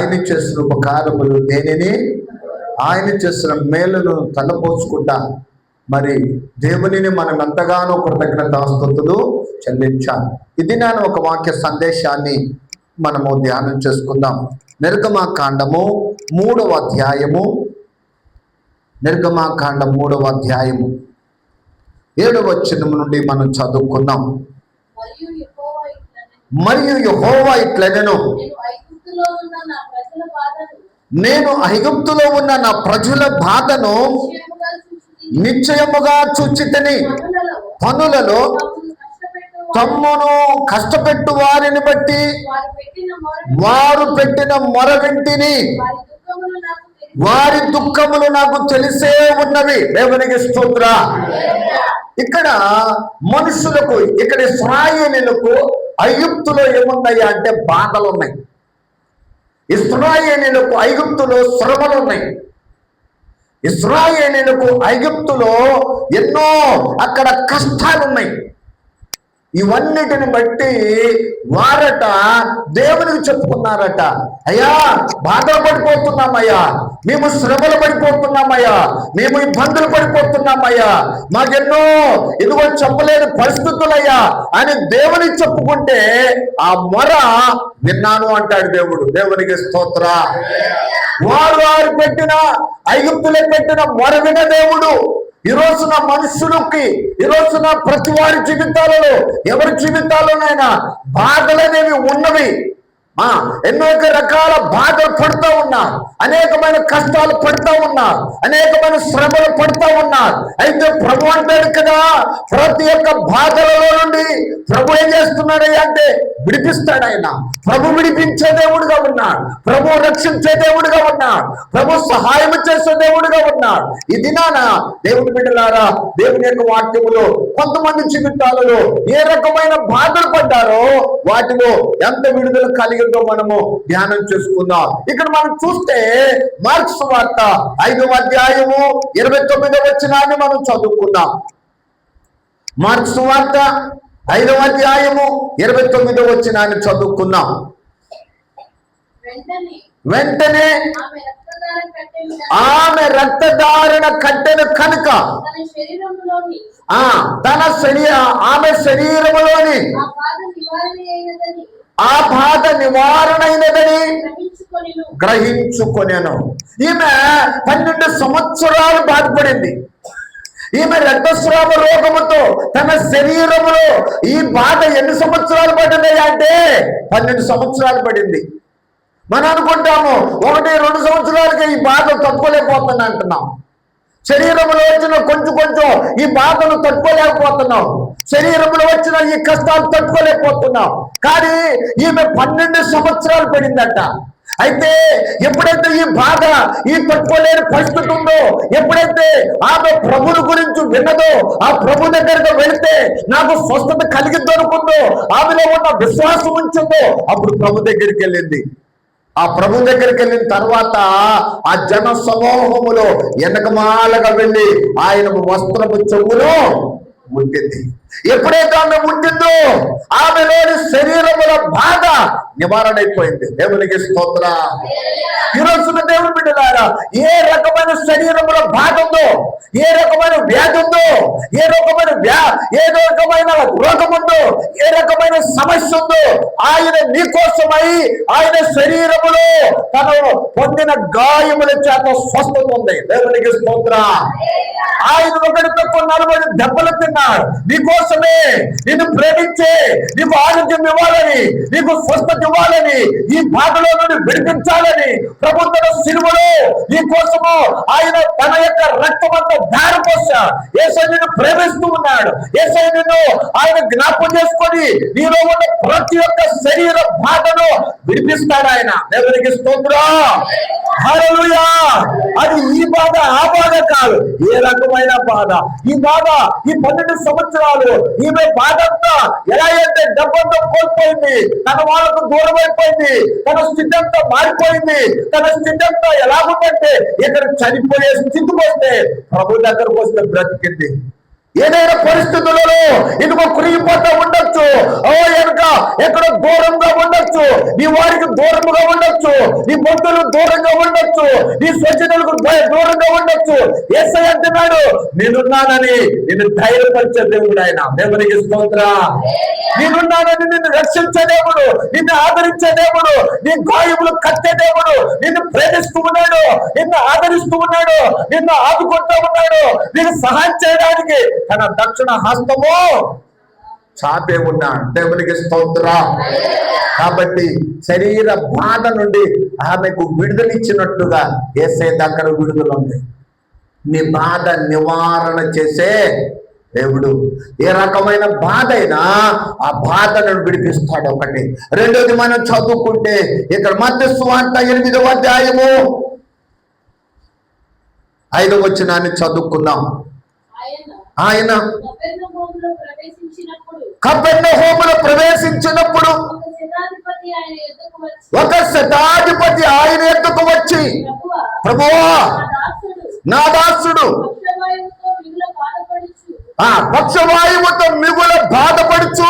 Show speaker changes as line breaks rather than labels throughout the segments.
ఆయన చేసిన ఉపకారములు దేనిని ఆయన చేసిన మేలును తలపోసుకుంటా. మరి దేవునిని మనం ఎంతగానో కృతజ్ఞతాస్తుతులు చెల్లించాలి. ఇది నేను ఒక వాక్య సందేశాన్ని మనము ధ్యానం చేసుకుందాం. నిర్గమాకాండము మూడవ అధ్యాయము. నిర్గమాకాండం మూడవ అధ్యాయము. ఏడవ వచనం నుండి మనం చదువుకుందాం.
మరియు యెహోవా ఇట్లనెను,
మరియు యెహోవా ఇట్లనెను.
నేను ఐగుప్తులో ఉన్న నా ప్రజల బాధను నిశ్చయముగా చూచి
నిశ్చయముగా చూచితని.
పనులలో తమ్మును కష్టపెట్టు
వారిని బట్టి
వారు పెట్టిన మొర
వారు
దుఃఖములు నాకు తెలిసి
ఉన్నవి. దేవునికి స్తోత్ర. ఇక్కడ మనుషులకు ఇక్కడ ఇస్రాయేలీలకు ఐగుప్తులో ఏమున్నాయి అంటే బాధలు ఉన్నాయి ఇస్రాయేలీలకు ఐగుప్తులో శ్రమలు ఉన్నాయి. ఇస్రాయేలీలకు ఐగుప్తులో ఎన్నో అక్కడ కష్టాలు ఉన్నాయి ఇవన్నిటిని బట్టి వారట దేవునికి చెప్పుకున్నారట. అయ్యా బాధలు పడిపోతున్నామయ్యా మేము శ్రమలు పడిపోతున్నామయ్యా. మేము ఇబ్బందులు పడిపోతున్నామయ్యా. మాకెన్నో ఇదిగో చెప్పలేని పరిస్థితులయ్యా అని దేవునికి చెప్పుకుంటే ఆ మొర విన్నాను అంటాడు దేవుడు. దేవునికి స్తోత్ర. వారు వారు పెట్టిన ఐగుప్తులే పెట్టిన మొర విన దేవుడు. ఈ రోజున మనుషులకి ఈ రోజున ప్రతి వారి జీవితాలలో ఎవరి జీవితాల్లోనైనా బాధలు అనేవి ఉన్నవి. ఎన్నో రకాల బాధలు పడుతూ ఉన్నారు. అనేకమైన కష్టాలు పడుతూ ఉన్నారు. అనేకమైన శ్రమలు పడుతూ ఉన్నారు. అయితే ప్రభు అంటాడు కదా ప్రతి ఒక్క బాధలలో నుండి ప్రభు ఏం చేస్తున్నాడు అంటే విడిపిస్తాడు ఆయన. ప్రభు విడిపించే దేవుడుగా ఉన్నాడు. ప్రభు రక్షించే దేవుడుగా ఉన్నాడు. ప్రభు సహాయం చేసే దేవుడుగా ఉన్నాడు. ఇది నానా దేవుని బిడ్డలారా దేవుని యొక్క వాక్యములో కొంతమంది జీవితాలలో ఏ రకమైన బాధలు పడ్డారో వాటిలో ఎంత విడుదల కలిగి కలిగిందో మనము ధ్యానం చేసుకుందాం. ఇక్కడ మనం చూస్తే మార్క్స్ వార్త ఐదవ అధ్యాయము ఇరవై తొమ్మిదవ వచ్చినాన్ని మనం చదువుకుందాం. మార్క్స్ వార్త ఐదవ అధ్యాయము ఇరవై తొమ్మిదవ వచ్చినాన్ని చదువుకుందాం.
వెంటనే
వెంటనే
ఆమె
రక్తధారణ కట్టెను కనుక
శరీరంలోని
ఆ తన శరీర ఆమె శరీరములోని
ఆ బాధ నివారణ అయినదని
ఆ బాధ నివారణ అయినదని
గ్రహించుకొనిను.
గ్రహించుకొనెను. ఈమె పన్నెండు సంవత్సరాలు బాధపడింది. ఈమె రక్తస్రావ రోగముతో తన శరీరములో ఈ బాధ ఎన్ని సంవత్సరాలు పడింది అంటే పన్నెండు సంవత్సరాలు పడింది. మనం అనుకుంటాము ఒకటి రెండు సంవత్సరాలకి ఈ బాధ తట్టుకోలేకపోతున్నా అంటున్నాం శరీరంలో వచ్చిన కొంచెం కొంచెం ఈ బాధను తట్టుకోలేకపోతున్నాం. శరీరంలో వచ్చిన ఈ కష్టాలు తట్టుకోలేకపోతున్నాం. కానీ ఈమె పన్నెండు సంవత్సరాలు పడిందట. అయితే ఎప్పుడైతే ఈ బాధ ఈ తట్టుకోలేని పరిస్థితి ఉందో ఎప్పుడైతే ఆమె ప్రభుని గురించి విన్నదో ఆ ప్రభు దగ్గరకు వెళితే నాకు స్వస్థత కలిగిద్దు అనుకుందో ఆమెలో ఉన్న విశ్వాసం ఉంచిందో అప్పుడు ప్రభు దగ్గరికి వెళ్ళింది. ఆ ప్రభు దగ్గరికి వెళ్ళిన తర్వాత ఆ జన సమూహములో వెనకమాలగా వెళ్ళి ఆయన వస్త్రపు చెవులో ముట్టింది. ఎప్పుడైతే ఆమె ముట్టిందో ఆమెలోని శరీరముల బాధ నివారణ అయిపోయింది దేవునికి స్తోత్ర. ఈ దేవుని బిడ్డలారా ఏ రకమైన శరీరముల బాధ ఉందో ఏ రకమైన వ్యాధి ఉందో ఏ రకమైన వ్యా ఏ రకమైన రోగం ఉందో ఏ రకమైన సమస్య ఉందో ఆయన నీకోసమై ఆయన శరీరములో తను పొందిన గాయముల చేత స్వస్థత ఉంది. దేవునికి స్తోత్ర. ఆయన ఒకటి తక్కువ నలభై దెబ్బలు తిన్నాడు కోసమే. నిన్ను ప్రేమించే నీకు ఆరోగ్యం ఇవ్వాలని నీకు స్వస్థత ఇవ్వాలని ఈ బాధలో నుండి విడిపించాలని ప్రభుత్వం తన సిలువలో నీ కోసము ఆయన తన యొక్క రక్తమంతా దారిపోసా ఏసై నిన్ను ప్రేమిస్తూ ఉన్నాడు. ఏసై నిన్ను ఆయన జ్ఞాపకం చేసుకొని నీలో ఉన్న ప్రతి ఒక్క శరీర బాధను విడిపిస్తాడు ఆయన. దేవునికి స్తోత్రం. అది ఈ బాధ ఆ బాధ కాదు. ఏ రకమైన బాధ? ఈ బాధ ఈ పన్నెండు సంవత్సరాలు ఈమె బాధంతా ఎలా అయితే డబ్బంతా కోల్పోయింది. తన వాళ్ళకు దూరం అయిపోయింది. తన స్థితి అంతా మారిపోయింది. తన స్థితి అంతా ఎలాగుందంటే ఇక్కడ చనిపోయే స్థితికి వస్తే ప్రభు దగ్గరకు వస్తే బ్రతికింది. ఏదైనా పరిస్థితులలో ఇదిగో కురిగిపోతా ఉండొచ్చు. ఓ ఎనుక ఎక్కడో దూరంగా ఉండొచ్చు. నీ వారికి దూరంగా ఉండొచ్చు. నీ బంధువులు దూరంగా ఉండొచ్చు. నీ స్వజనులకు భయ- దూరంగా ఉండొచ్చు. ఎస్ఐ అంటున్నాడు నేనున్నానని నేను ధైర్యపరిచే దేవుడు ఆయన దేవునికి స్తోత్ర. నేనున్నానని నిన్ను రక్షించే దేవుడు నిన్ను ఆదరించే దేవుడు నీ గాయములు కట్టే దేవుడు నిన్ను ప్రేమిస్తూ ఉన్నాడు నిన్ను ఆదరిస్తూ ఉన్నాడు నిన్ను ఆదుకుంటూ ఉన్నాడు నీకు సహాయం చేయడానికి తన దక్షిణ హస్తము చాపే ఉన్నాడు దేవునికి స్తోత్ర. కాబట్టి శరీర బాధ నుండి ఆమెకు విడుదలిచ్చినట్టుగా ఏసే దగ్గర విడుదల ఉంది నీ బాధ నివారణ చేసే దేవుడు ఏ రకమైన బాధ అయినా ఆ బాధను విడిపిస్తాడు ఒకటి. రెండోది మనం చదువుకుంటే ఇక్కడ మధ్య సువార్త ఎనిమిదవ అధ్యాయము. ఐదవ వచ్చినాన్ని చదువుకుందాం.
ఆయన
కపెర్ణ హోములో ప్రవేశించినప్పుడు
ఒక శతాధిపతి ఆయన
ఎద్దుకు వచ్చి
ప్రభువా నా దాసుడు
ఆ పక్షవాయువుతో మిగుల బాధపడుచు.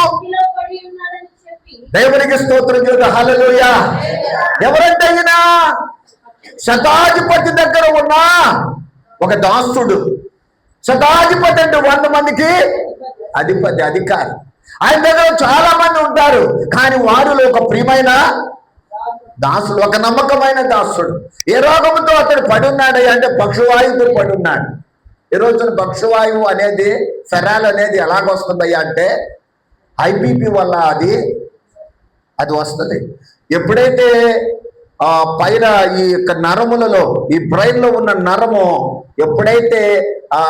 దేవునికి స్తోత్రం చేత హల్లెలూయ. ఎవరంటే ఈయన? శతాధిపతి దగ్గర ఉన్న ఒక దాసుడు. శతాధిపతి అంటే వంద మందికి అధిపతి అధికారి. ఆయన దగ్గర చాలా మంది ఉంటారు కానీ వారిలో ఒక ప్రియమైన దాసుడు ఒక నమ్మకమైన దాసుడు. ఏ రోగంతో అతడు పడున్నాడు అంటే పక్షువాయువుతో పడున్నాడు. ఈ రోజున పక్షవాయువు అనేది ఫెరాల్ అనేది ఎలాగొస్తుందయ్యా అంటే ఐబీపీ వల్ల అది అది వస్తుంది. ఎప్పుడైతే పైన ఈ యొక్క నరములలో ఈ బ్రెయిన్లో ఉన్న నరము ఎప్పుడైతే ఆ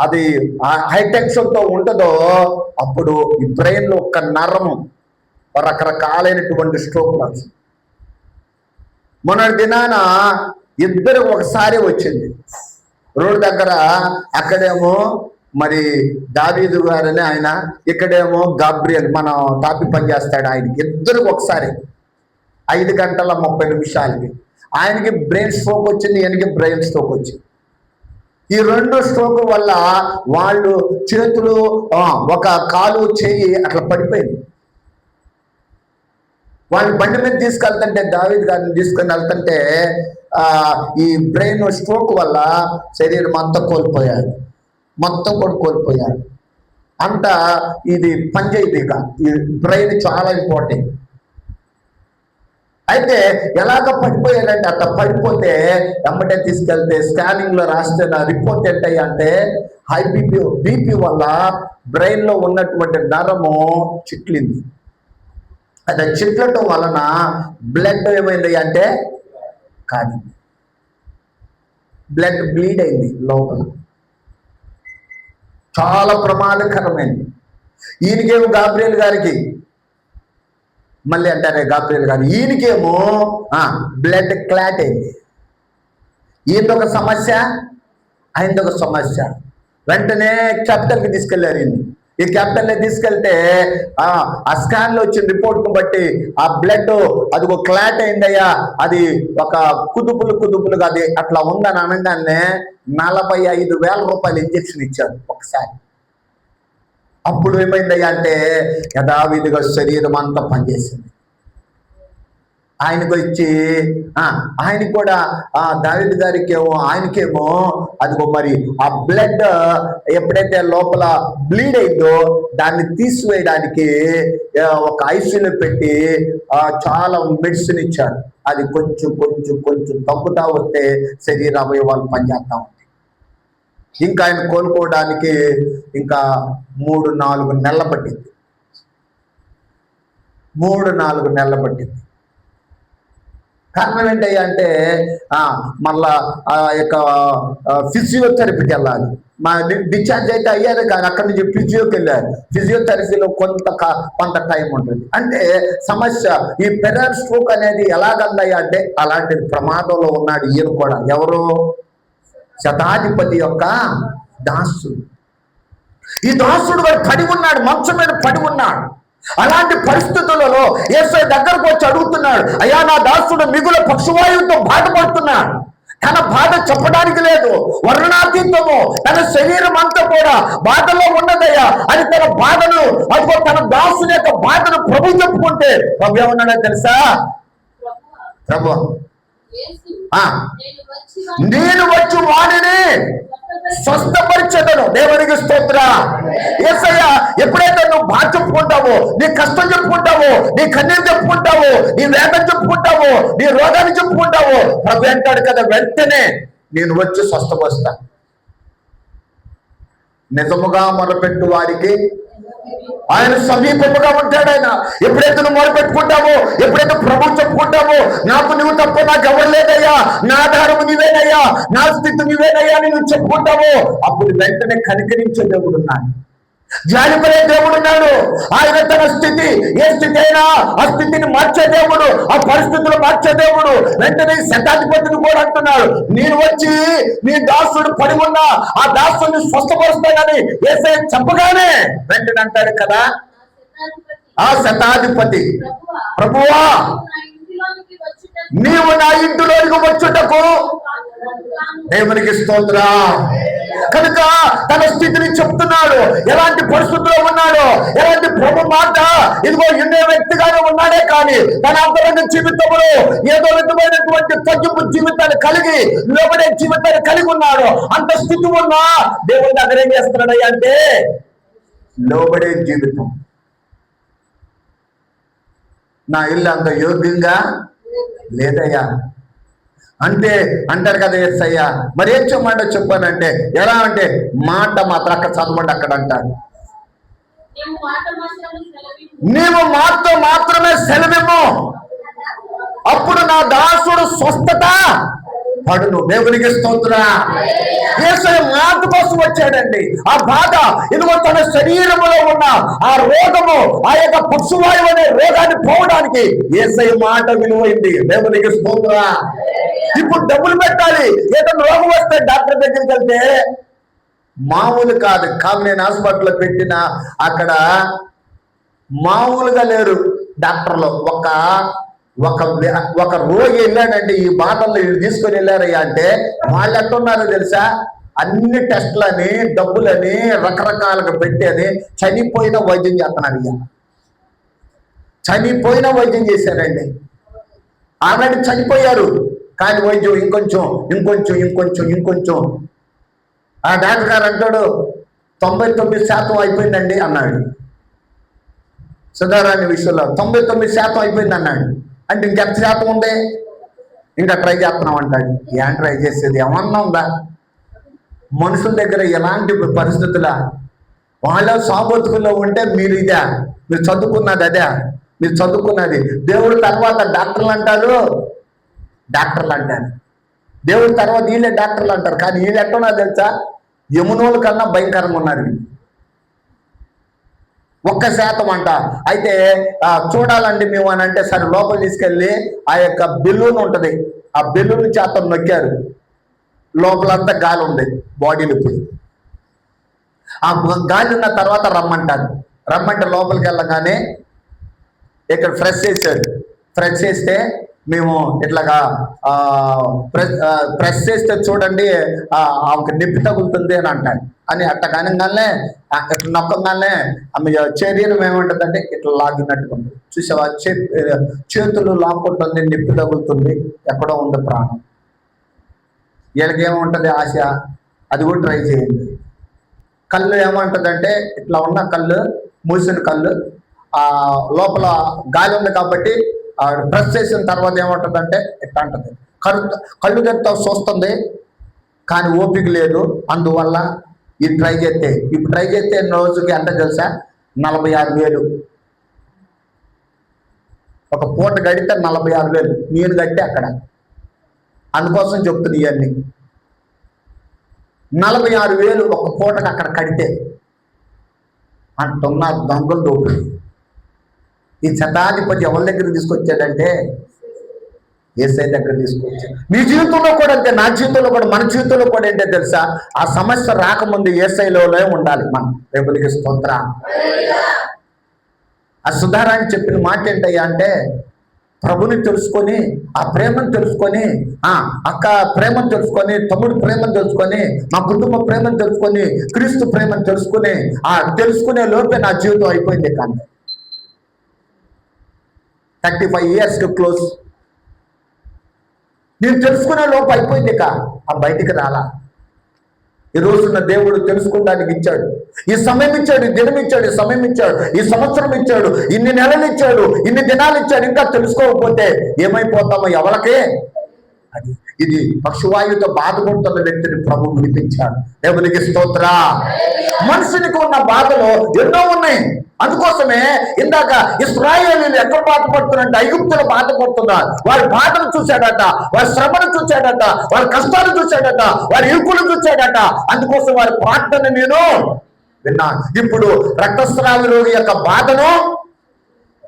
అది హై ఉంటుందో అప్పుడు ఈ బ్రెయిన్లో ఒక నరము రకరకాలైనటువంటి స్ట్రోక్ వస్తుంది మొన్నటి దినాన ఇద్దరు ఒకసారి వచ్చింది. రోడ్డు దగ్గర అక్కడేమో మరి దావీదు గారని ఆయన ఇక్కడేమో గాబ్రియల్ మనం టాపి పని చేస్తాడు ఆయనకి. ఇద్దరు ఒకసారి ఐదు గంటల ముప్పై నిమిషాలకి. ఆయనకి బ్రెయిన్ స్ట్రోక్ వచ్చింది ఈయనకి బ్రెయిన్ స్ట్రోక్ వచ్చింది. ఈ రెండు స్ట్రోక్ వల్ల వాళ్ళు చేతులు ఒక కాలు చేయి అట్లా పడిపోయింది. వాళ్ళు బండి మీద తీసుకెళ్తుంటే దావీద్ గారిని తీసుకొని వెళ్తుంటే ఈ బ్రెయిన్ స్ట్రోక్ వల్ల శరీరం అంతా కోల్పోయారు. మొత్తం కూడా కోల్పోయారు. అంత ఇది పనిచేయదు ఇక ఈ బ్రెయిన్ చాలా ఇంపార్టెంట్. అయితే ఎలాగ పడిపోయాడంటే అట్లా పడిపోతే ఎమ్మటే తీసుకెళ్తే స్కానింగ్లో నా రిపోర్ట్ ఏంటయ్యా అంటే హై బీపీ బీపీ వల్ల బ్రెయిన్లో ఉన్నటువంటి నరము చిట్లింది. అది చిట్లటం వలన బ్లడ్ ఏమైంది అంటే కాదు బ్లడ్ బ్లీడ్ అయింది లోపల. చాలా ప్రమాదకరమైంది. ఈయనకేమి గాబ్రియల్ గారికి మళ్ళీ అంటారే గాబ్రియల్ గారు ఈయనకేమో బ్లడ్ క్లాట్ అయింది. ఈయనదొక సమస్య ఆయనదొక సమస్య. వెంటనే క్యాపిటల్కి తీసుకెళ్ళారు ఈయన్ని. ఈ క్యాపిటల్ తీసుకెళ్తే ఆ స్కాన్లో స్కాన్లో వచ్చిన రిపోర్ట్ను బట్టి ఆ బ్లడ్ అది ఒక క్లాట్ అయిందయ్యా. అది ఒక కుదుపులు కుదుపులుగా అది అట్లా ఉందని అనగానే నలభై ఐదు వేల రూపాయలు ఇంజక్షన్ ఇచ్చారు ఒకసారి. అప్పుడు ఏమైందయ్యా అంటే యథావిధిగా శరీరం అంతా పనిచేసింది. ఆయనకు వచ్చి ఆ, ఆయనకి కూడా ఆ దావిడి గారికి ఏమో ఆయనకేమో అదిగో మరి ఆ బ్లడ్ ఎప్పుడైతే లోపల బ్లీడ్ అయిందో దాన్ని తీసివేయడానికి ఒక ఐసీలో పెట్టి చాలా మెడిసిన్ ఇచ్చారు. అది కొంచెం కొంచెం కొంచెం తగ్గుతా వస్తే శరీర అవయవాలు పనిచేస్తా ఉంటాయి ఇంకా ఆయన కోలుకోవడానికి ఇంకా మూడు నాలుగు నెలల పట్టింది. మూడు నాలుగు నెలల పట్టింది. కారణం ఏంటి అంటే మళ్ళా ఆ యొక్క ఫిజియోథెరపీకి వెళ్ళాలి. మా డిశ్చార్జ్ అయితే అయ్యారు కానీ అక్కడి నుంచి ఫిజియోకి వెళ్ళారు ఫిజియోథెరపీలో కొంత కొంత టైం ఉంటుంది. అంటే సమస్య ఈ పెరర్ స్ట్రోక్ అనేది ఎలాగందయ్యా అంటే అలాంటి ప్రమాదంలో ఉన్నాడు ఈయన కూడా. ఎవరు? శతాధిపతి యొక్క దాసుడు. ఈ దాసుడు వాడు పడి ఉన్నాడు మంచం మీద పడి ఉన్నాడు. అలాంటి పరిస్థితులలో ఏసై దగ్గరకు వచ్చి అడుగుతున్నాడు అయ్యా నా దాసుడు మిగుల పక్షవాయువుతో బాధపడుతున్నాడు. తన బాధ చెప్పడానికి లేదు. వర్ణాతీతము తన శరీరం అంతా కూడా బాధలో ఉన్నదయ్యా. అది తన బాధను అదిగో తన దాసుని యొక్క బాధను ప్రభు చెప్పుకుంటే ప్రభు ఏమన్నాడో తెలుసా? ప్రభు.
నేను వచ్చి
వాడిని స్వస్థపరిచేదను. దేవునికి స్తోత్ర. ఏసయ్య ఎప్పుడైతే నువ్వు బాధ చెప్పుకుంటావో నీ కష్టం చెప్పుకుంటావో నీ కన్నీరు చెప్పుకుంటావో నీ వేదన చెప్పుకుంటావో నీ రోగాన్ని చెప్పుకుంటావో ప్రభు అంటాడు కదా వెంటనే నేను వచ్చి స్వస్థపరుస్తా. నిజముగా మొదలుపెట్టు వారికి ఆయన సమీపముగా ఉంటాడు ఆయన. ఎప్పుడైతే నువ్వు మొరపెట్టుకుంటావో ఎప్పుడైతే ప్రభు చెప్పుకుంటావో నాకు నువ్వు తప్ప నాకు ఎవరు లేదయ్యా నా ఆధారము నీవేనయ్యా. నా స్థితి నీవేనయ్యా అని నువ్వు చెప్పుకుంటావో అప్పుడు వెంటనే కనికరించే దేవుడు ఉన్నాడు. జాలిపడే దేవుడు ఉన్నాడు. ఆయన తన స్థితి ఏ స్థితి అయినా ఆ స్థితిని మార్చే దేవుడు ఆ పరిస్థితులు మార్చే దేవుడు. వెంటనే శతాధిపతిని కూడా అంటున్నాడు నేను వచ్చి నీ దాసుడు పడి ఉన్నా ఆ దాసుని స్వస్థపరుస్తానని ఏసై చెప్పగానే వెంటనే అంటాడు కదా ఆ శతాధిపతి.
ప్రభువా, నా
నీవు నా ఇంటిలోనికి వచ్చుటకు దేవునికి స్తోత్రా. కనుక తన స్థితిని చెప్తున్నాడు. ఎలాంటి పరిస్థితుల్లో ఉన్నాడో ఎలాంటి ప్రభు మాట ఇదిగో ఎన్నో వ్యక్తిగానే ఉన్నాడే కానీ తన అంతరంగ జీవితంలో ఏదో విధమైనటువంటి తగ్గింపు జీవితాన్ని కలిగి లోపడే జీవితాన్ని కలిగి ఉన్నాడు. అంత స్థితి ఉన్నా దేవుని దగ్గర ఏం చేస్తున్నాడయ్యా అంటే లోబడే జీవితం. నా ఇల్లు అంత యోగ్యంగా లేదయ్యా. అంటే అంటారు కదా ఎస్ అయ్యా మరి ఏం చెప్పమంటే చెప్పానంటే ఎలా అంటే మాట మాత్రం అక్కడ చదవండి అక్కడ అంటారు.
నీవు
మాతో మాత్రమే సెలవిమ్ము అప్పుడు నా దాసుడు స్వస్థత పడును దేవునికి స్తోత్ర. ఏసయ మాట కోసం వచ్చాడండి. ఆ బాధ ఇదిగో తన శరీరములో ఉన్న ఆ రోగము ఆ యొక్క పక్షువాయువు అనే రోగాన్ని పోవడానికి ఏసై మాట విలువైంది. దేవునికి స్తోత్ర. ఇప్పుడు డబ్బులు పెట్టాలి. ఏదైనా రోగం వస్తే డాక్టర్ దగ్గరికి వెళ్తే మామూలు కాదు. కాదు నేను హాస్పిటల్లో పెట్టిన అక్కడ మామూలుగా లేరు డాక్టర్లు. ఒక ఒక ఒక రోగి వెళ్ళాడంటే ఈ బాధల్లో వీళ్ళు తీసుకొని వెళ్ళారయ్యా అంటే వాళ్ళు ఎట్టున్నారో తెలుసా? అన్ని టెస్ట్లని డబ్బులని రకరకాలుగా అని చనిపోయిన వైద్యం చేస్తున్నారు ఇక చనిపోయిన వైద్యం చేశారండి. ఆల్రెడీ చనిపోయారు. కానీ వైద్యం ఇంకొంచెం ఇంకొంచెం ఇంకొంచెం ఇంకొంచెం. ఆ డాక్టర్ గారు అంటాడు తొంభై తొమ్మిది శాతం అయిపోయిందండి అన్నాడు. సుధారాణి విషయంలో తొంభై తొమ్మిది శాతం అయిపోయింది అన్నాడు. అంటే ఇంకెంత శాతం ఉంది ఇంకా ట్రై చేస్తున్నాం అంటాడు ఏం ట్రై చేసేది? ఏమన్నా ఉందా? మనుషుల దగ్గర ఎలాంటి పరిస్థితుల? వాళ్ళ సాబతుకుల్లో ఉంటే మీరు ఇదే. మీరు చదువుకున్నది అదే. మీరు చదువుకున్నది. దేవుడు తర్వాత డాక్టర్లు అంటారు. డాక్టర్లు అంటారు. దేవుడి తర్వాత వీళ్ళే డాక్టర్లు అంటారు. కానీ వీళ్ళు ఎట్టున్నా తెలుసా? యమునోళ్ళ కన్నా భయంకరంగా ఉన్నారు వీళ్ళు. ఒక్క శాతం అంట. అయితే చూడాలండి మేము అని అంటే సరే లోపల తీసుకెళ్ళి ఆ యొక్క బెలూన్ ఉంటుంది. ఆ బెలూన్ చేత నొక్కారు. లోపలంతా గాలి ఉంది. బాడీలు ఇప్పుడు. ఆ గాలి ఉన్న తర్వాత రమ్మంటారు. రమ్మంటే లోపలికి వెళ్ళగానే ఇక్కడ ఫ్రెష్ చేశారు. ఫ్రెష్ చేస్తే మేము ఇట్లాగా ఆ, ప్రెస్ ప్రెస్ చేస్తే చూడండి ఆమెకు నొప్పి తగులుతుంది అని అంటాను అని అట్ట కానిగానే ఇట్లా నొక్కగానే ఆమె శరీరం ఏముంటుందంటే ఇట్లా లాగినట్టు ఉంది. చూసావా? చేతులు లాక్కుంటుంది నొప్పి తగులుతుంది. ఎక్కడో ఉంది ప్రాణం. వీళ్ళకి ఏముంటుంది ఆశ? అది కూడా ట్రై చేయండి. కళ్ళు ఏమంటుందంటే ఇట్లా ఉన్న కళ్ళు మూసిన కళ్ళు ఆ లోపల గాలి ఉంది కాబట్టి ప్రెస్ చేసిన తర్వాత ఏమంటుందంటే ఇట్లా అంటుంది? కళ్ళు కళ్ళు తెరితో చూస్తుంది కానీ ఓపిక లేదు. అందువల్ల ఇది ట్రై చేస్తే ఇప్పుడు ట్రై చేస్తే రోజుకి ఎంత తెలుసా? నలభై ఆరు వేలు. ఒక పూట గడితే నలభై ఆరు వేలు. నేను కట్టే అక్కడ. అందుకోసం చెప్తుంది ఇవన్నీ. నలభై ఆరు వేలు ఒక పూటకు అక్కడ కడితే అంటున్న దొంగలు దోపిడి. ఈ శతాధిపతి ఎవరి దగ్గర తీసుకొచ్చాడంటే ఏసై దగ్గర తీసుకొచ్చాడు. నీ జీవితంలో కూడా అంతే నా జీవితంలో కూడా మన జీవితంలో కూడా ఏంటో తెలుసా? ఆ సమస్య రాకముందు ఏసైలోనే ఉండాలి మనం. రేపులకి స్తోత్ర. ఆ సుధారాన్ని చెప్పిన మాట ఏంటయ్యా అంటే ప్రభుని తెలుసుకొని ఆ ప్రేమను తెలుసుకొని ఆ అక్క ప్రేమను తెలుసుకొని తమ్ముడు ప్రేమను తెలుసుకొని మా కుటుంబ ప్రేమను తెలుసుకొని క్రీస్తు ప్రేమను తెలుసుకుని ఆ తెలుసుకునే లోపే నా జీవితం అయిపోయింది కానీ. Thirty five years to close నేను తెలుసుకునే లోపు అయిపోయింది ఇక. ఆ బయటికి రాలా. ఈ రోజున దేవుడు తెలుసుకోవడానికి ఇచ్చాడు. ఈ సమయం ఇచ్చాడు ఈ దినం ఇచ్చాడు ఈ సమయం ఇచ్చాడు ఈ సంవత్సరం ఇచ్చాడు ఇన్ని నెలలు ఇచ్చాడు ఇన్ని దినాలు ఇచ్చాడు ఇంకా తెలుసుకోకపోతే ఏమైపోతామో ఎవరికే అది. ఇది పక్షువాయువుతో బాధపడుతున్న వ్యక్తిని ప్రభు వినిపించాడు దేవునికి స్తోత్ర. మనిషినికి ఉన్న బాధలు ఎన్నో ఉన్నాయి. అందుకోసమే ఇందాక ఇస్రాయేలీలు ఎక్కడ బాధపడుతున్నారంటే ఐగుప్తులు బాధపడుతున్నారు. వారి బాధను చూశాడట వారి శ్రమను చూశాడట వారి కష్టాలు చూశాడట వారి ఇరుకులు చూశాడట. అందుకోసం వారి ప్రార్థన నేను విన్నా ఇప్పుడు రక్తస్రావి రోగి యొక్క బాధను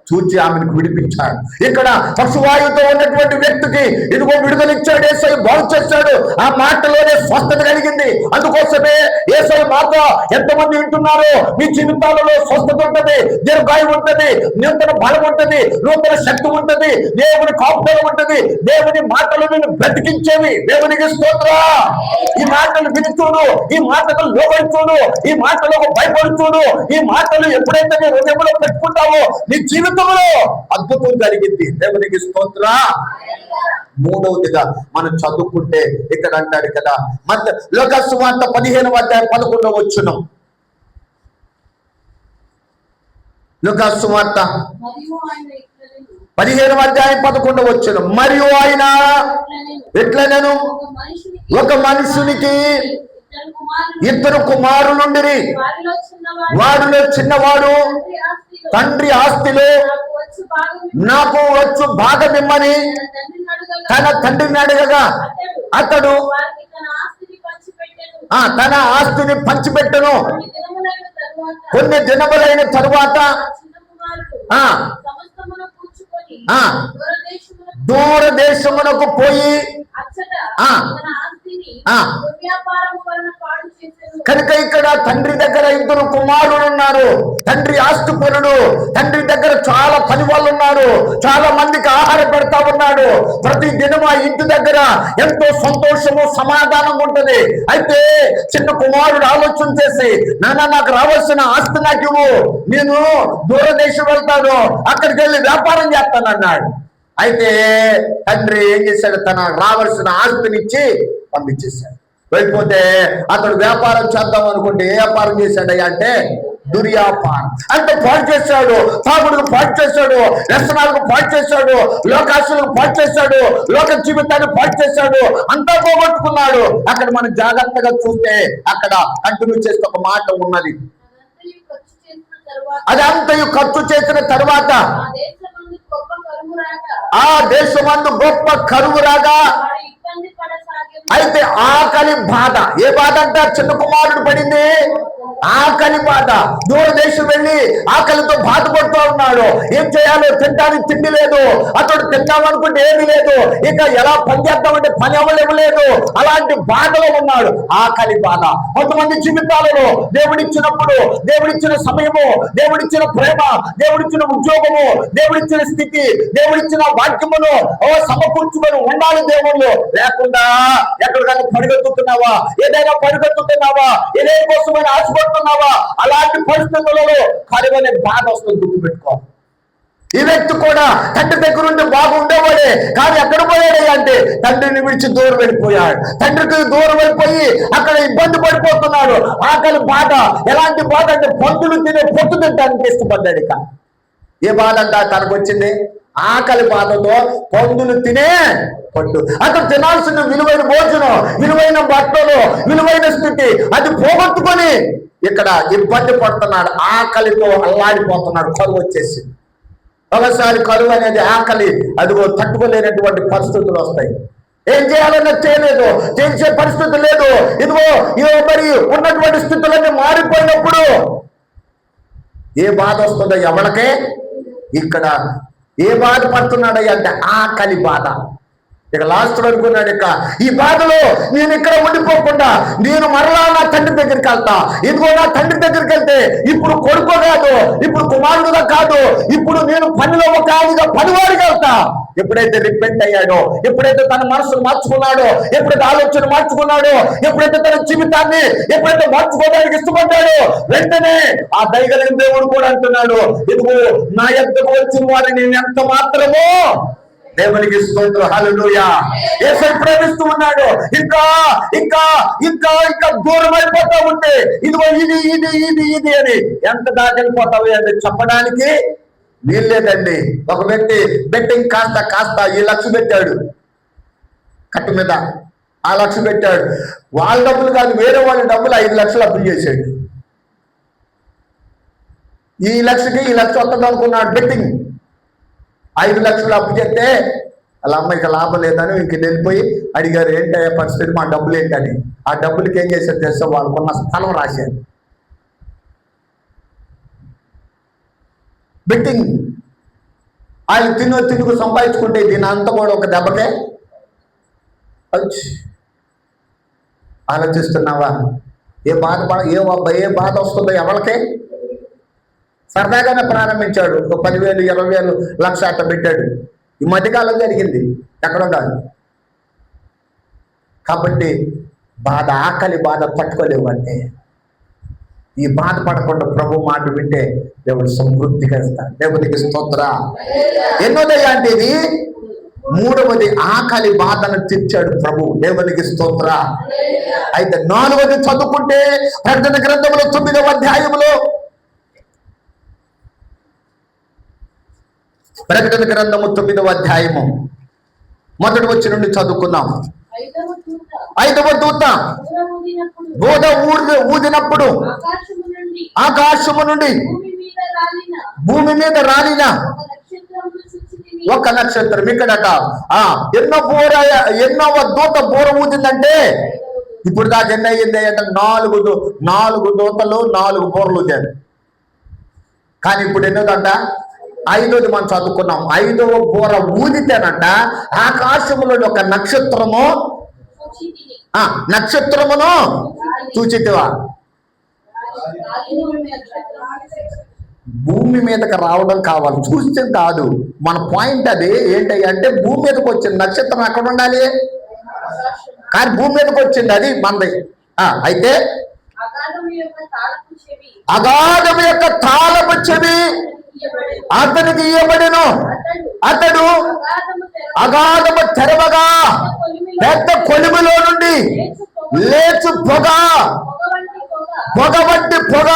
చూచి ఆమెను విడిపించాడు. ఇక్కడ పశువాయువుతో ఉన్నటువంటి వ్యక్తికి ఇదిగో విడుదలిచ్చాడు. ఏసై బాగు చేశాడు. ఆ మాటలోనే స్వస్థత కలిగింది. అందుకోసమే ఏసై మాట ఎంతమంది వింటున్నారో మీ జీవితాలలో స్వస్థత ఉంటది దీర్ఘాయు ఉంటది నూతన బలం ఉంటది నూతన శక్తి ఉంటది దేవుని కాపుదల ఉంటది. దేవుని మాటలు నేను బ్రతికించేవి. దేవునికి స్తోత్ర. ఈ మాటలు వినిచూడు ఈ మాటలు లోబడి చూడు ఈ మాటలకు భయపడుచూడు ఈ మాటలు ఎప్పుడైతే నీ హృదయంలో పెట్టుకుంటావో నీ జీవితంలో అద్భుతం జరిగింది దేవునికి స్తోత్ర. మూడవదిగా మనం చదువుకుంటే ఇక్కడ అంటాడు కదా. మధ్య లోకస్వార్త పదిహేను అధ్యాయం పదకొండవ వచ్చును లోకస్వార్త పదిహేను అధ్యాయం పదకొండవ వచ్చును మరియు ఆయన ఎట్లా నేను
ఒక మనుషునికి ఇద్దరు కుమారులుండి
వాడిలో చిన్నవాడు
తండ్రి ఆస్తులు నాకు వచ్చు
భాగమిమ్మని
తన తండ్రిని అడగగా
అతడు ఆ తన ఆస్తిని పంచిపెట్టను.
కొన్ని దినములైన తరువాత ఆ
ఆ.
దూరదేశమునకు
పోయి ఆ. ఆ. కనుక ఇక్కడ తండ్రి దగ్గర ఇద్దరు కుమారులు ఉన్నారు. తండ్రి ఆస్తిపరుడు తండ్రి దగ్గర చాలా పని వాళ్ళు ఉన్నారు. చాలా మందికి ఆహారం పెడతా ఉన్నాడు. ప్రతి దినం ఆ ఇంటి దగ్గర ఎంతో సంతోషము సమాధానం ఉంటది. అయితే చిన్న కుమారుడు ఆలోచన చేసి నాన్న నాకు రావాల్సిన ఆస్తి నాకు ఇవ్వు. నేను దూరదేశం వెళ్తాను. అక్కడికి వెళ్ళి వ్యాపారం చేస్తాను అన్నాడు. అయితే తండ్రి ఏం చేశాడు? తన రావాల్సిన ఆస్తినిచ్చి పంపించేశాడు. వెళ్ళిపోతే అతడు వ్యాపారం చేద్దాం అనుకుంటే ఏ వ్యాపారం చేశాడయ్యా అంటే దుర్యాపారం. అంటే పాటు చేశాడు తాగుడుకు పాటు చేశాడు వ్యసనాలకు పాటు చేశాడు లోకాశులకు పాటు చేశాడు లోక జీవితాన్ని పాటు చేశాడు అంతా పోగొట్టుకున్నాడు. అక్కడ మనం జాగ్రత్తగా చూస్తే అక్కడ కంటిన్యూ చేస్తే ఒక మాట ఉన్నది.
అదంతయు ఖర్చు చేసిన తరువాత ఆ దేశమందు గొప్ప కరువు
రాగా అయితే ఆకలి బాధ. ఏ బాధ అంటే చిన్న కుమారుడు పడింది? ఆకలి బాధ. దూరదేశం వెళ్ళి ఆకలితో బాధపడుతూ ఉన్నాడు. ఏం చేయాలో తినడానికి తిండి లేదు. అతడు తిందామనుకుంటే ఏమీ లేదు. ఇక ఎలా పని చేద్దామంటే పని అవ్వలేవలేదు అలాంటి బాధలో ఉన్నాడు. ఆకలి బాధ. కొంతమంది జీవితాలలో దేవుడిచ్చినప్పుడు దేవుడిచ్చిన సమయము దేవుడిచ్చిన ప్రేమ దేవుడిచ్చిన ఉద్యోగము దేవుడిచ్చిన స్థితి దేవుడిచ్చిన వాక్యమును ఓ సమకూర్చుకొని ఉండాలి దేవుళ్ళు. లేకుండా ఎక్కడికైనా పరిగెత్తుతున్నావా? ఏదైనా పరిగెత్తుతున్నావా? ఏదే కోసమైనా ఆశపడుతున్నావా? అలాంటి పరిస్థితులలో కరువనే బాధ వస్తుంది గుర్తుపెట్టుకో ఈ వ్యక్తి కూడా తండ్రి దగ్గర ఉండి బాగా ఉండేవాడే కానీ ఎక్కడ పోయాడే అంటే తండ్రిని విడిచి దూరం వెళ్ళిపోయాడు. తండ్రికి దూరం వెళ్ళిపోయి అక్కడ ఇబ్బంది పడిపోతున్నాడు. ఆకలి బాధ ఎలాంటి బాధ అంటే పందులు తినే పొత్తు తింటానికి ఇష్టపడ్డాడు ఇక. ఏ బాధ అంట తనకు వచ్చింది? ఆకలి బాధతో పందులు తినే పట్టు అతను తినాల్సిన విలువైన భోజనం విలువైన బట్టలు విలువైన స్థితి అది పోగొట్టుకొని ఇక్కడ ఇబ్బంది పడుతున్నాడు. ఆకలితో అల్లాడిపోతున్నాడు. కరువు వచ్చేసింది. ఒకసారి కరువు అనేది ఆకలి అదిగో తట్టుకోలేనటువంటి పరిస్థితులు వస్తాయి. ఏం చేయాలన్నా చేయలేదు. చేసే పరిస్థితి లేదు. ఇదిగో ఇదిగో మరి ఉన్నటువంటి స్థితులన్నీ మారిపోయినప్పుడు ఏ బాధ వస్తుందో ఎవరికే ఇక్కడ ఏ బాధ పడుతున్నాడు అంటే ఆకలి బాధ. ఇక లాస్ట్ అనుకున్నాడు ఇక ఈ బాధలో నేను ఇక్కడ ఉండిపోకుండా నేను మరలా నా తండ్రి దగ్గరికి వెళ్తా. ఇదిగో నా తండ్రి దగ్గరికి వెళ్తే ఇప్పుడు కొడుకు కాదు ఇప్పుడు కుమారుడుగా కాదు ఇప్పుడు నేను పనిలో ఒక ఆయనగా పనివాడిగా వెళ్తా. ఎప్పుడైతే రిపెంట్ అయ్యాడో ఎప్పుడైతే తన మనసును మార్చుకున్నాడో ఎప్పుడైతే ఆలోచన మార్చుకున్నాడో ఎప్పుడైతే తన జీవితాన్ని ఎప్పుడైతే మార్చుకోవడానికి ఇష్టపడ్డాడో వెంటనే ఆ దయగలిగిన దేవుడు కూడా అంటున్నాడు ఇదిగో నా యొద్దకు వచ్చిన వారిని నేను ఎంత మాత్రమో దేవునికి స్తోత్ర. హల్లెలూయా. యేసై ప్రేమిస్తూ ఉన్నాడు ఇంకా ఇంకా ఇంకా ఇంకా దూరం అయిపోతా ఉంటే ఇదిగో ఇది ఇది ఇది ఇది అని ఎంత దాకెళ్ళిపోతావు అని చెప్పడానికి వీల్లేదండి ఒక వ్యక్తి బెట్టింగ్ కాస్త కాస్త ఈ లక్ష పెట్టాడు. కట్టు మీద ఆ లక్ష పెట్టాడు. వాళ్ళ డబ్బులు కాదు వేరే వాళ్ళ డబ్బులు ఐదు లక్షలు అప్పులు చేశాడు. ఈ లక్షకి ఈ లక్ష వస్తుంది అనుకున్నాడు బెట్టింగ్. ఐదు లక్షలు అప్పు చేస్తే వాళ్ళ అమ్మాయికి లాభం లేదని ఇంక వెళ్ళిపోయి అడిగారు ఏంటి పరిస్థితి? మా డబ్బులు ఏంటని? ఆ డబ్బులకి ఏం చేశారు తెలుసా? వాళ్ళకున్న స్థలం రాశారు. బెట్టింగ్ ఆయన తిను తినుకు సంపాదించుకుంటే దీని అంతా కూడా ఒక దెబ్బకే? ఆలోచిస్తున్నావా? ఏ బాధ పడ- ఏ ఏ బాధ వస్తుందో ఎవరికే? సరదాగానే ప్రారంభించాడు. ఒక పదివేలు ఇరవై వేలు లక్ష అట్ట పెట్టాడు. ఈ మధ్యకాలం జరిగింది. ఎక్కడో కాదు. కాబట్టి బాధ ఆకలి బాధ పట్టుకోలేవు అంటే ఈ బాధపడకుండా ప్రభు మాట వింటే దేవుడు సమృద్ధిగా ఇస్తాడు దేవుడికి స్తోత్ర. ఎన్నోదయ్యా అంటే ఇది? మూడవది ఆకలి బాధను తీర్చాడు ప్రభు. దేవునికి స్తోత్ర. అయితే నాలుగవది చదువుకుంటే ప్రకటన గ్రంథంలో తొమ్మిదవ అధ్యాయంలో ప్రకటన గ్రంథము తొమ్మిదవ అధ్యాయము. మొదటి వచ్చి నుండి చదువుకున్నాం
ఐదవ దూత.
బోధ ఊరి ఊదినప్పుడు
ఆకాశము నుండి భూమి మీద రాలిన ఒక
నక్షత్రం ఇక్కడట. ఆ ఎన్నో బోర ఎన్నో దూత బోర ఊదిందంటే ఇప్పుడు దాకా ఎన్ని అయ్యింది అంటే నాలుగు నాలుగు దూతలు నాలుగు బోర్లు కానీ ఇప్పుడు ఎన్నోదంట ఐదోది మనం చదువుకున్నాం. ఐదవ బోర ఊదితేనంట ఆకాశంలో ఒక నక్షత్రము నక్షత్రమును చూచితివా. భూమి మీదకి రావడం కావాలి. చూస్తే కాదు. మన పాయింట్ అది ఏంటి అంటే భూమి మీదకి వచ్చిన నక్షత్రం ఎక్కడ ఉండాలి? కానీ భూమి మీదకి వచ్చింది అది మనది. ఆ, అయితే
అగాధము యొక్క తాళపు చెవి.
అగాధం యొక్క తాళపు చెవి.
ఇయ్యబడెను.
అతనికి ఇవ్వబడిను
అతడు అగాధము
తెరవగా పెద్ద కొలుములో నుండి లేచు పొగ
పొగ వంటి పొగ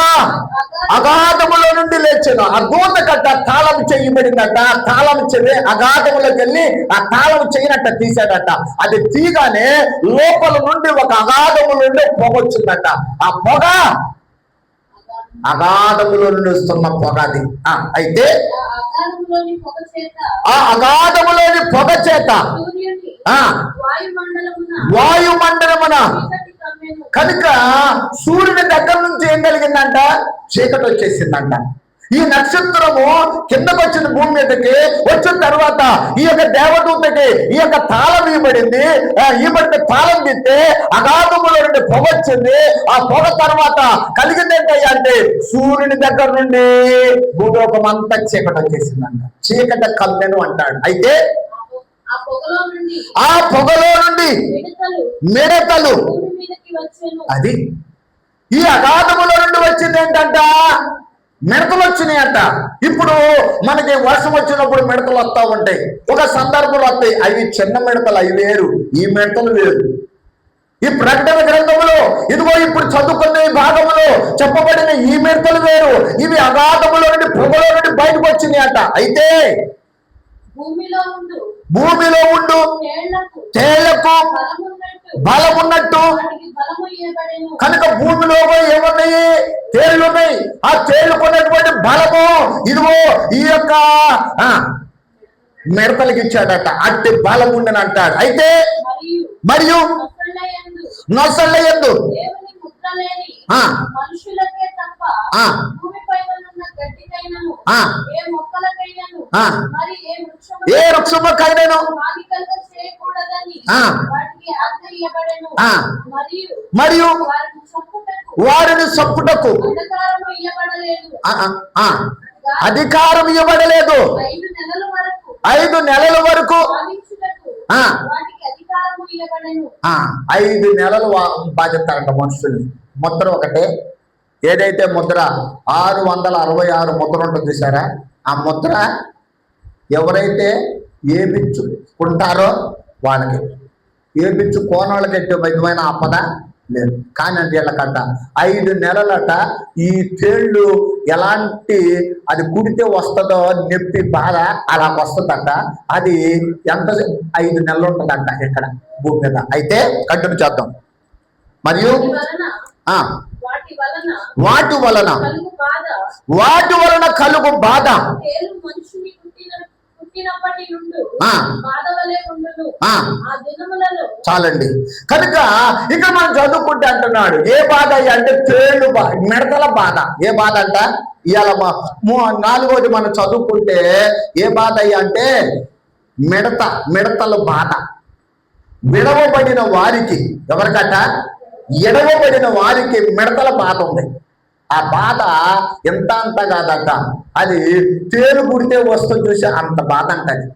అగాధములో నుండి లేచాను. ఆ దూత కట్ట తాళం చేయబడిందట తాళం చెవి అగాధములోకి వెళ్ళి ఆ తాళం చేయనట్ట తీసాడట అది తీగానే లోపల నుండి ఒక అగాధము నుండి పొగ వచ్చిందట. ఆ పొగ అగాధములో నుండి వస్తున్న పొగ అది. ఆ, అయితే
ఆ అగాధములోని పొగ చేత
చేత ఆ
వాయుమండలమున
కనుక సూర్యుని దగ్గర నుంచి ఏం కలిగిందంట? చీకటి వచ్చేసిందంట ఈ నక్షత్రము కిందకు వచ్చిన భూమి మీదకి వచ్చిన తర్వాత ఈ యొక్క దేవదూతకి ఈ యొక్క తాళం ఇవ్వబడింది. ఆ, ఇవ్వబడిన తాళం తిస్తే అగాధములో నుండి పొగ వచ్చింది. ఆ పొగ తర్వాత కలిగింది ఏంటయ్యా అంటే సూర్యుని దగ్గర నుండి భూలోకం అంతా చీకటి వచ్చేసిందంట. చీకటి కమ్మెను అంటాడు. అయితే
ఆ పొగలో నుండి మిడతలు
అది ఈ అగాధములో నుండి వచ్చింది ఏంటంట? మిడతలు వచ్చినాయట ఇప్పుడు మనకి వర్షం వచ్చినప్పుడు మిడతలు వస్తా ఉంటాయి. ఒక సందర్భంలో వస్తాయి అవి చిన్న మిడతలు అవి వేరు. ఈ మిడతలు వేరు. ఈ ప్రకటన గ్రంథములో ఇదిగో ఇప్పుడు చదువుకున్న ఈ చెప్పబడిన ఈ మిడతలు వేరు. ఇవి అగాధములో నుండి పొగలో నుండి బయటకు వచ్చినాయట. అయితే
భూమిలో ఉండు.
భూమిలో ఉండు.
తేళ్ళకు బలము ఇవ్వబడెను
కనుక భూమిలో ఏమున్నాయి? తేళ్ళు ఉన్నాయి. ఆ తేళ్ళు కొన్నటువంటి బలము ఇదిగో ఈ యొక్క ఆ, మిడతలకి ఇచ్చాడట. అట్టి బలం ఉండని అంటాడు. అయితే
మరియు
నొసళ్ళ ఎందు.
మనుషులకే ఏ వృక్షము
ఆ.
మరియు వారిని
ఆ, అధికారం ఇవ్వబడలేదు
ఐదు నెలల వరకు
ఐదు నెలల బాధ్యత అంట మనుషుల్ని ముద్ర ఒకటే. ఏదైతే ముద్ర ఆరు వందల అరవై ఆరు ముద్ర ఉంటుంది చూసారా? ఆ ముద్ర ఎవరైతే ఏపించుకుంటారో వాళ్ళకి. ఏపించు కోనోళ్ళకి ఎట్టి విధమైన ఆపద లేదు. కానీ వీళ్ళకట. ఐదు నెలలట ఈ తేళ్ళు ఎలాంటి అది కుడితే వస్తుందో నొప్పి బాధ అలా వస్తుందట. అది ఎంత ఐదు నెలలు ఉంటుందంట ఇక్కడ భూమి మీద. అయితే కంటిన్యూ చేద్దాం. మరియు
వాటి వలన వాటి వలన కలుగు బాధ.
చాలండి. కనుక ఇక్కడ మనం చదువుకుంటే అంటున్నాడు ఏ బాధ అయ్యా అంటే తేళ్ళు బా మిడతల బాధ. ఏ బాధ అంట? ఇవాళ నాలుగోది మనం చదువుకుంటే ఏ బాధ అయ్యా అంటే మిడత మిడతల బాధ. విడవబడిన వారికి ఎవరికట? ఎడవబడిన వారికి మిడతల బాధ ఉంది. ఆ బాధ ఎంత అంత కాదట అది తేలు పుడితే వస్తుంది చూసి అంత బాధ అంటది.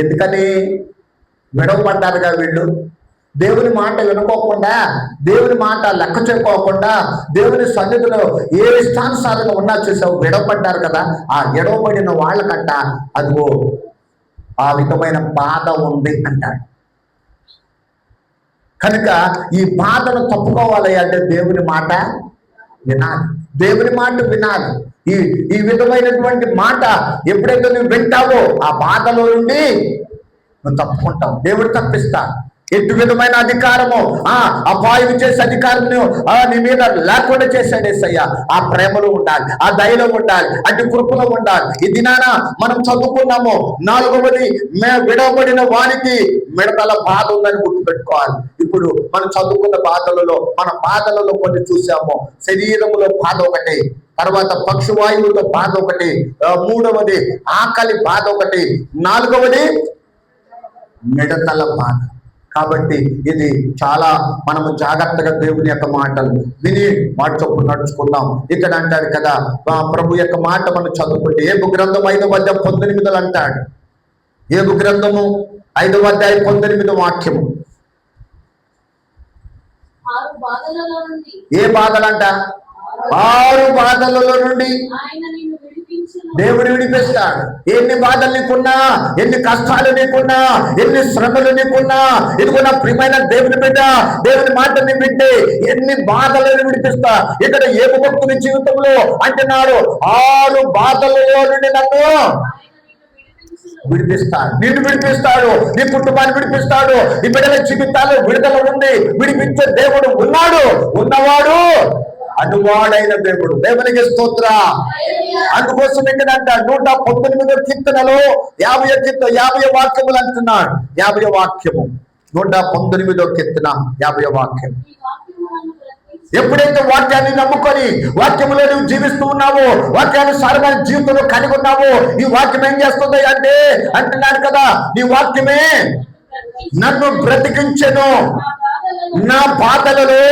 ఎందుకని? విడవబడ్డారుగా వీళ్ళు. దేవుని మాట వినుకోకుండా దేవుని మాట లెక్క చెప్పుకోకుండా దేవుని సన్నిధిలో ఏ ఇష్టానుసారంగా ఉన్నా చూసావు విడవబడ్డారు కదా. ఆ విడవబడిన వాళ్ళకంట అదిగో ఆ విధమైన బాధ ఉంది అంటాడు. కనుక ఈ బాధను తప్పుకోవాలి అంటే దేవుని మాట వినాలి. దేవుని మాట వినాలి. ఈ ఈ విధమైనటువంటి మాట ఎప్పుడైతే నువ్వు వింటావో ఆ బాధలో నుండి నువ్వు తప్పుకుంటావు. దేవుడు తప్పిస్తా ఎటు విధమైన అధికారము ఆ అపాయం చేసే అధికారం నీ మీద లేకుండా చేశాడు ఏసయ్య. ఆ ప్రేమలో ఉండాలి ఆ దయలో ఉండాలి అటు కృపలో ఉండాలి. ఈ దినాన మనం చదువుకున్నాము నాలుగవది విడవబడిన వారికి మిడతల బాధ ఉందని గుర్తుపెట్టుకోవాలి. ఇప్పుడు మనం చదువుకున్న బాధలలో మన బాధలలో కొన్ని చూసాము. శరీరములో బాధ ఒకటి తర్వాత పక్షువాయువులతో బాధ ఒకటి మూడవది ఆకలి బాధ ఒకటి నాలుగవది మిడతల బాధ. కాబట్టి ఇది చాలా మనము జాగ్రత్తగా దేవుని యొక్క మాటలు విని మాట చొప్పున నడుచుకుందాం. ఇక్కడ అంటాడు కదా ప్రభు యొక్క మాట మనం చదువుకుంటే ఏబు గ్రంథం ఐదవ అధ్యాయం పంతొమ్మిదిలో అంటాడు. ఏబు గ్రంథము ఐదవ అధ్యాయం పంతొమ్మిది వాక్యము. ఏ బాధలంట? ఆరు బాధలలో నుండి. దేవుడు విడిపిస్తాడు ఎన్ని బాధలు నీకున్నా ఎన్ని కష్టాలు నీకున్నా ఎన్ని శ్రమలు నీకున్నా ఇదిగో ప్రియమైన దేవుని బిడ్డ దేవుని మాటని వింటే ఎన్ని బాధలను విడిపిస్తా. ఇక్కడ ఏ భక్తుని జీవితంలో అంటున్నాడు ఆరు బాధలలో నుండి నన్ను
నిన్ను
విడిపిస్తాడు. నిన్ను విడిపిస్తాడు నీ కుటుంబాన్ని విడిపిస్తాడు నీ బిడ్డల జీవితాలు విడుదల ఉంది విడిపించే దేవుడు ఉన్నాడు. ఉన్నవాడు అనువాడైన దేవుడు. దేవునికి స్తోత్ర. అందుకోసం ఏంటంట నూట పంతొమ్మిదో కీర్తనలో యాభై కీర్తన యాభై వాక్యములు అంటున్నాడు. యాభై వాక్యము. నూట పంతొమ్మిదో కీర్తన యాభై వాక్యం.
వాక్యము
ఎప్పుడైతే వాక్యాన్ని నమ్ముకొని వాక్యంలో నువ్వు జీవిస్తూ ఉన్నావో వాక్యానుసారమైన జీవితంలో కలిగి ఉన్నావో ఈ వాక్యం ఏం చేస్తుంది అంటే అంటున్నాడు కదా నీ వాక్యమే నన్ను బ్రతికించను.
నా బాధలలో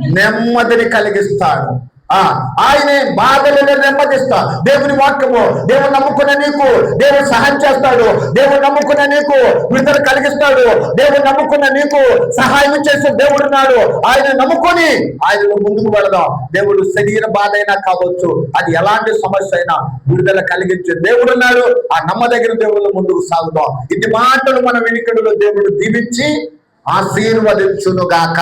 నెమ్మదిని కలిగిస్తాడు. ఆ ఆయనే బాధలను నెమ్మదిస్తా దేవుని వాక్యము దేవుడు నమ్ముకున్న నీకు దేవుడు సహాయం చేస్తాడు. దేవుడు నమ్ముకున్న నీకు విడుదల కలిగిస్తాడు. దేవుడు నమ్ముకున్న నీకు సహాయం చేసే దేవుడు ఉన్నాడు. ఆయన నమ్ముకొని ఆయనను ముందుకు వెళదాం. దేవుడు శరీర బాధ అయినా కావచ్చు అది ఎలాంటి సమస్య అయినా విడుదల కలిగించే దేవుడు ఉన్నాడు. ఆ నమ్మదగిన దేవుడు ముందుకు సాగుదాం. ఇది మాటలు మన వెనుకడులో దేవుడు దీవించి ఆశీర్వదించునుగాక.